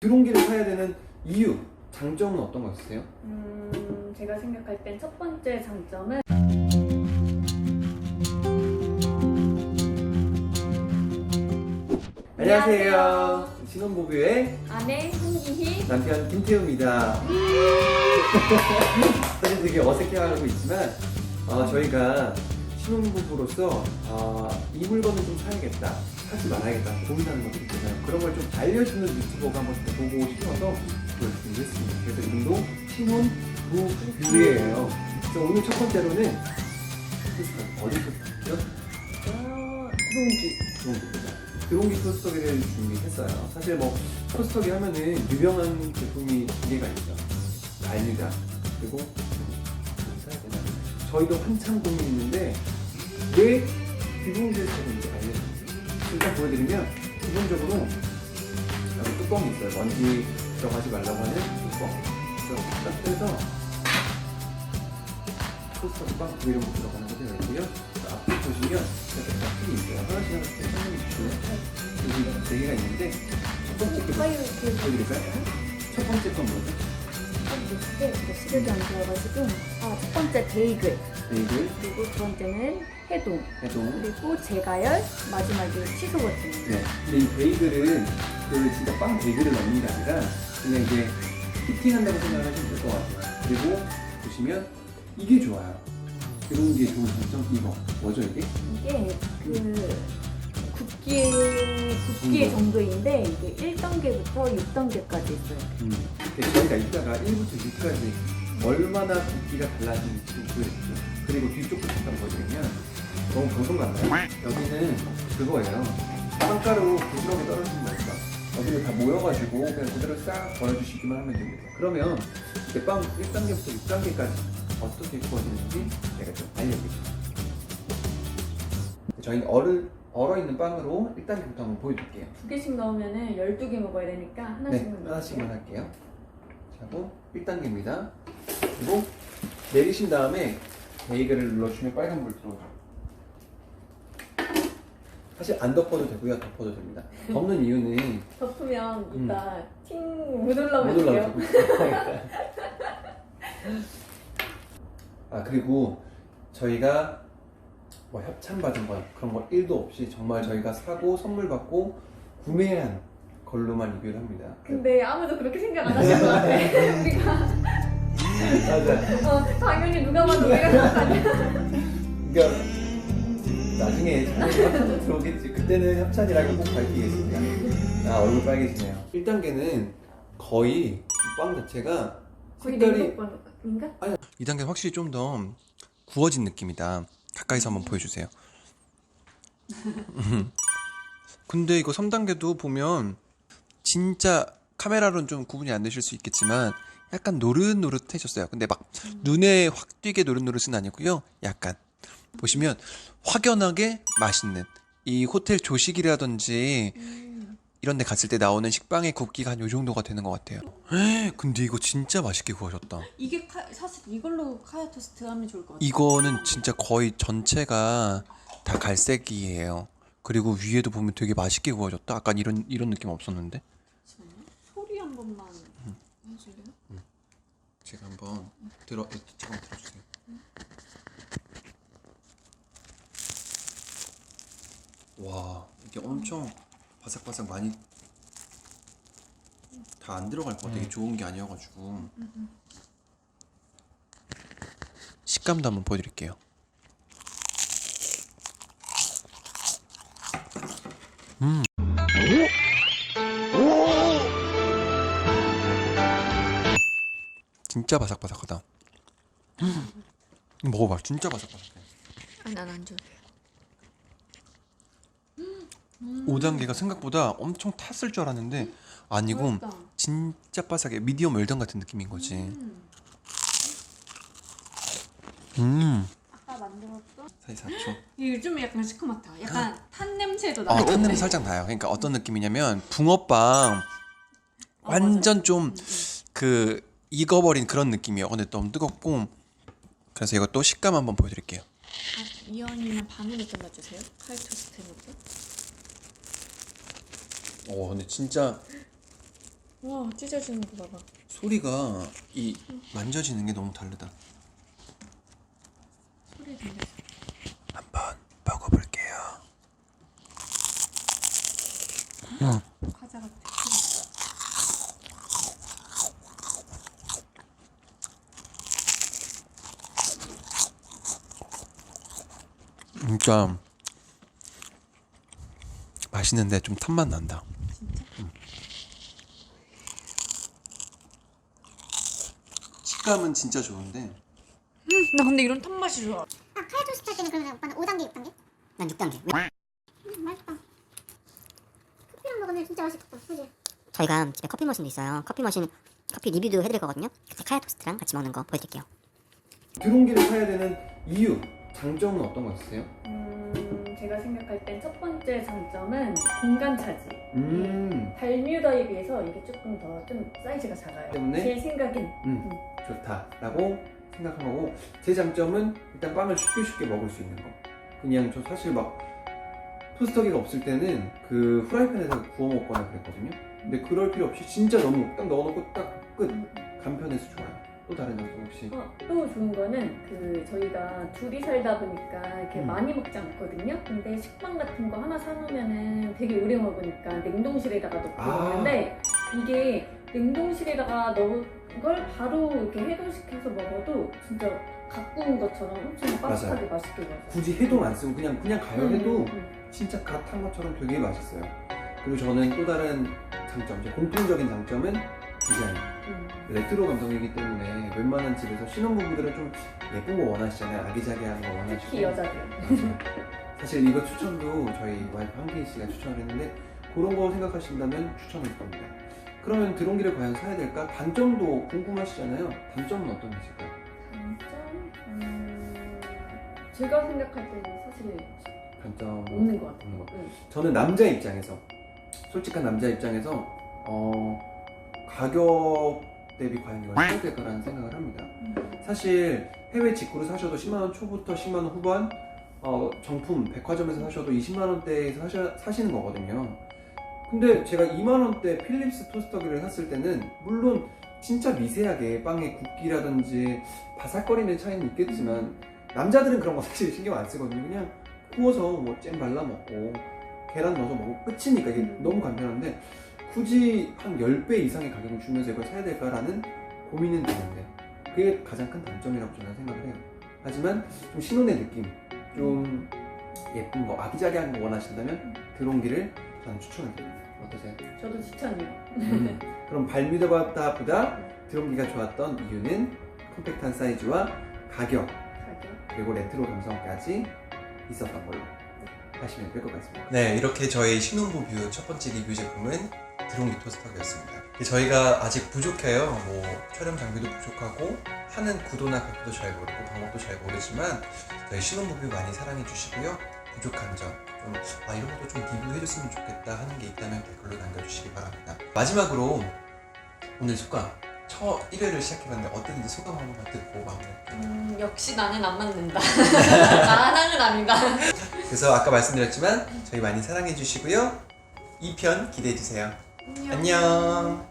드론기를 사야 되는 이유, 장점은 어떤 거 있으세요? 음, 제가 생각할 땐 첫 번째 장점은 안녕하세요. 신혼부부의 아내 홍기희 남편 김태우입니다. 사실 되게 어색해하고 있지만 어, 저희가 신혼부부로서 어, 이 물건을 좀 사야겠다, 사지 말아야겠다 고민하는 것들 있잖아요. 그런 걸 좀 알려주는 유튜버가 한번 보고 싶어서 그걸 준비했습니다. 그래서 이름도 신혼부부예요. 그래서 오늘 첫 번째로는 어디서부터 어, 동기 드론기입니다. 드론기 토스터기를 준비했어요. 사실 뭐 토스터기 하면은 유명한 제품이 두 개가 있죠. 알미다 그리고? 저희도 한참 고민했는데 왜 쓰는지 알려드릴게요. 일단 보여드리면 기본적으로 여기 뚜껑이 있어요. 먼지 들어가지 말라고 하는 뚜껑. 그래서 딱 토스터 빵 이런 거 들어가는 있고요. 그 앞에 보시면 이렇게 짝퉁이 있어요. 하나씩 하나씩 설명해 주시면 여기 네 개가 있는데 첫 번째 거 보여드릴까요? 첫 번째 건 뭐죠? 네, 이렇게 시력이 안 좋아가지고 아, 첫 번째 베이글 베이글, 그리고 두 번째는 해동 해동. 그리고 재가열 마지막에 취소 버튼 네. 근데 이 베이글은 그 진짜 빵 베이글을 넣는 게 아니라 그냥 이제 히팅한다고 생각하시면 될 것 같아요. 그리고 보시면 이게 좋아요. 이런 게 좋은 장점 이거 뭐죠 이게? 이게 그 굽기의 굽기의 음. 정도인데 이게 1단계부터 6단계까지 있어요. 음. 저희가 이따가 1부터 6까지 얼마나 굵기가 달라지는지 보여드릴게요. 그리고 뒤쪽도 잠깐 보여드리면 너무 방송 같나요? 여기는 그거예요. 빵가루 부드럽게 떨어지는 거니까 여기를 다 모여가지고 그냥 그대로 싹 버려주시기만 하면 됩니다. 그러면 이제 빵 1단계부터 6단계까지 어떻게 구워지는지 제가 좀 알려드릴게요. 저희는 얼을, 얼어있는 빵으로 1단계부터 한번 보여드릴게요. 두 개씩 넣으면은 12개 먹어야 되니까 하나씩만 네. 하나씩만 할게요. 자고 1단계입니다. 그리고 내리신 다음에 베이글을 눌러주면 빨간불 들어오죠. 사실 안 덮어도 되고요, 덮어도 됩니다. 덮는 이유는 덮으면 음. 이따 팅못 올라오면 못 돼요. 올라오죠. 아 그리고 저희가 뭐 협찬 받은 거 그런 거 1도 없이 정말 저희가 사고 선물 받고 구매한 걸로만 리뷰를 합니다. 근데 아무도 그렇게 생각 안 하실 것 같아. 우리가 맞아. 어, 당연히 누가 봐도 우리가 생각하냐. 그러니까 나중에 협찬 들어오겠지. 그때는 협찬이라고 꼭 밝히겠습니다. 아 얼굴 빨개지네요. 1단계는 거의 빵 자체가 거의 색깔이 냉동권인가? 2단계는 확실히 좀 더 구워진 느낌이다. 가까이서 한번 보여주세요. 음. 근데 이거 3단계도 보면 진짜 카메라로는 좀 구분이 안 되실 수 있겠지만 약간 노릇노릇해졌어요. 근데 막 눈에 확 띄게 노릇노릇은 아니고요. 약간 보시면 확연하게 맛있는 이 호텔 조식이라든지 이런 데 갔을 때 나오는 식빵의 굽기가 한 요 정도가 되는 것 같아요. 에이, 근데 이거 진짜 맛있게 구워졌다. 이게 카, 사실 이걸로 카야 토스트 하면 좋을 것 같아요. 이거는 진짜 거의 전체가 다 갈색이에요. 그리고 위에도 보면 되게 맛있게 구워졌다. 아까 이런 이런 느낌 없었는데. 잠시만요. 소리 한 번만 해줄래요? 제가 한번 들어 잠깐 들어주세요. 와 이게 엄청 바삭바삭 많이 다 안 들어갈 거 되게 좋은 게 아니어가지고 식감도 한번 보여드릴게요. 음. 진짜 바삭바삭하다. 음. 먹어봐, 진짜 바삭바삭해. 아, 난안 좋 아해. 5단계가 생각보다 엄청 탔을 줄 알았는데 아니고 맛있다. 진짜 바삭해. 미디엄 웰던 같은 느낌인 거지. 음. 음. 아까 만들었던 사이 4초. 이게 좀 약간 시커멓다. 약간 탄 냄새도 나. 아, 탄 냄새 살짝 나요. 그러니까 어떤 느낌이냐면 붕어빵 완전 좀그 익어버린 그런 느낌이에요. 근데 너무 뜨겁고 그래서 또 식감 한번 보여드릴게요. 아, 이언이는 반으로 잘라주세요. 카야 토스트 해놓고. 오 근데 진짜 와 찢어지는 거 봐봐. 소리가 이 만져지는 게 너무 다르다. 소리 들려. 한번 먹어볼게요. 과자 같아. 진짜 맛있는데 좀 탄맛 난다. 식감은 진짜 좋은데 나 근데 이런 탄 맛이 좋아. 아, 카야 토스트 할 때는 그러면 오빠는 5단계, 6단계? 난 6단계. 음, 맛있다. 커피랑 먹으면 진짜 맛있겠다, 그지? 저희가 집에 커피 머신도 있어요. 커피 머신 커피 리뷰도 해드릴 거거든요. 그때 카야 토스트랑 같이 먹는 거 보여드릴게요. 드론기를 사야 되는 이유, 장점은 어떤 거 있으세요? 음, 제가 생각할 땐 첫 번째 장점은 공간 차지. 음, 발뮤다에 비해서 이게 조금 더 좀 사이즈가 작아요. 때문에? 제 생각엔 음, 좋다라고 생각한 거고 제 장점은 일단 빵을 쉽게 쉽게 먹을 수 있는 거. 그냥 저 사실 막 토스터기가 없을 때는 그 후라이팬에서 구워 먹거나 그랬거든요. 근데 그럴 필요 없이 진짜 너무 딱 넣어놓고 딱 끝. 간편해서 좋아요. 또 다른 장점 혹시? 어, 또 좋은 거는 그 저희가 둘이 살다 보니까 이렇게 음. 많이 먹지 않거든요. 근데 식빵 같은 거 하나 사놓으면은 되게 오래 먹으니까 냉동실에다가 넣고 아. 먹는데 이게 냉동실에다가 넣은 걸 바로 이렇게 해동시켜서 먹어도 진짜 갖고 온 것처럼 엄청 바삭하게 맛있게 먹어요. 굳이 해동 안 쓰고 그냥 그냥 가열 해도 음, 음, 진짜 갓 한 것처럼 되게 맛있어요. 그리고 저는 또 다른 장점, 제 공통적인 장점은 디자인. 음. 레트로 감성이기 때문에 웬만한 집에서 신혼부부들은 좀 예쁜 거 원하시잖아요. 아기자기한 거 원하시고. 특히 여자들. 맞아요. 사실 이거 추천도 저희 와이프 한기희 씨가 추천을 했는데 그런 거 생각하신다면 추천을 겁니다. 그러면 드론기를 과연 사야 될까? 단점도 궁금하시잖아요. 단점은 어떤 게 있을까요? 단점? 음, 제가 생각할 때는 사실 단점 없는 것 같아요. 응. 저는 남자 입장에서 솔직한 남자 입장에서 어, 가격 대비 과연 이걸 사야 될까라는 생각을 합니다. 사실 해외 직구로 사셔도 10만 원 초부터 10만 원 후반 어, 정품 백화점에서 사셔도 20만 원대에서 사셔, 사시는 거거든요. 근데 제가 2만 원대 필립스 토스터기를 샀을 때는 물론 진짜 미세하게 빵의 굵기라든지 바삭거리는 차이는 있겠지만 남자들은 그런 거 사실 신경 안 쓰거든요. 그냥 구워서 뭐 잼 발라 먹고 계란 넣어서 먹고 끝이니까 이게 음. 너무 간편한데 굳이 한 10배 이상의 가격을 주면서 이걸 사야 될까라는 고민은 드는데 그게 가장 큰 단점이라고 저는 생각을 해요. 하지만 좀 신혼의 느낌, 좀 예쁜 거, 아기자기한 거 원하신다면 드론기를 저는 추천을 드립니다. 어떠세요? 저도 추천이요. 음, 그럼 발뮤다보다 드론기가 좋았던 이유는 컴팩트한 사이즈와 가격 가격. 그리고 레트로 감성까지 있었던 걸로 하시면 될 것 같습니다. 네, 이렇게 저희 신혼부 뷰 첫 번째 리뷰 제품은 드론기 토스터기였습니다. 저희가 아직 부족해요. 뭐 촬영 장비도 부족하고 하는 구도나 각도도 잘 모르고 방법도 잘 모르지만 저희 신혼부뷰 많이 사랑해 주시고요. 부족한 점, 좀, 아, 이런 것도 좀 리뷰해줬으면 좋겠다 하는 게 있다면 댓글로 남겨주시기 바랍니다. 마지막으로 오늘 소감, 첫 1회를 시작해봤는데 어땠는지 소감 한 번만 듣고 마무리. 음, 역시 나는 안 맞는다. 나는 아니다. 그래서 아까 말씀드렸지만 저희 많이 사랑해 주시고요. 2편 기대해 주세요. 안녕.